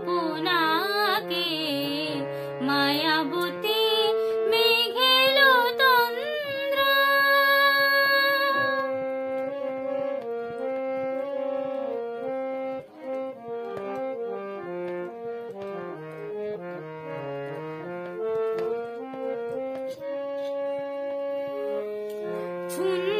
আপনাকে মায়াবতী মেঘেল তন্দ্র চুন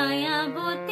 ছায়াবতে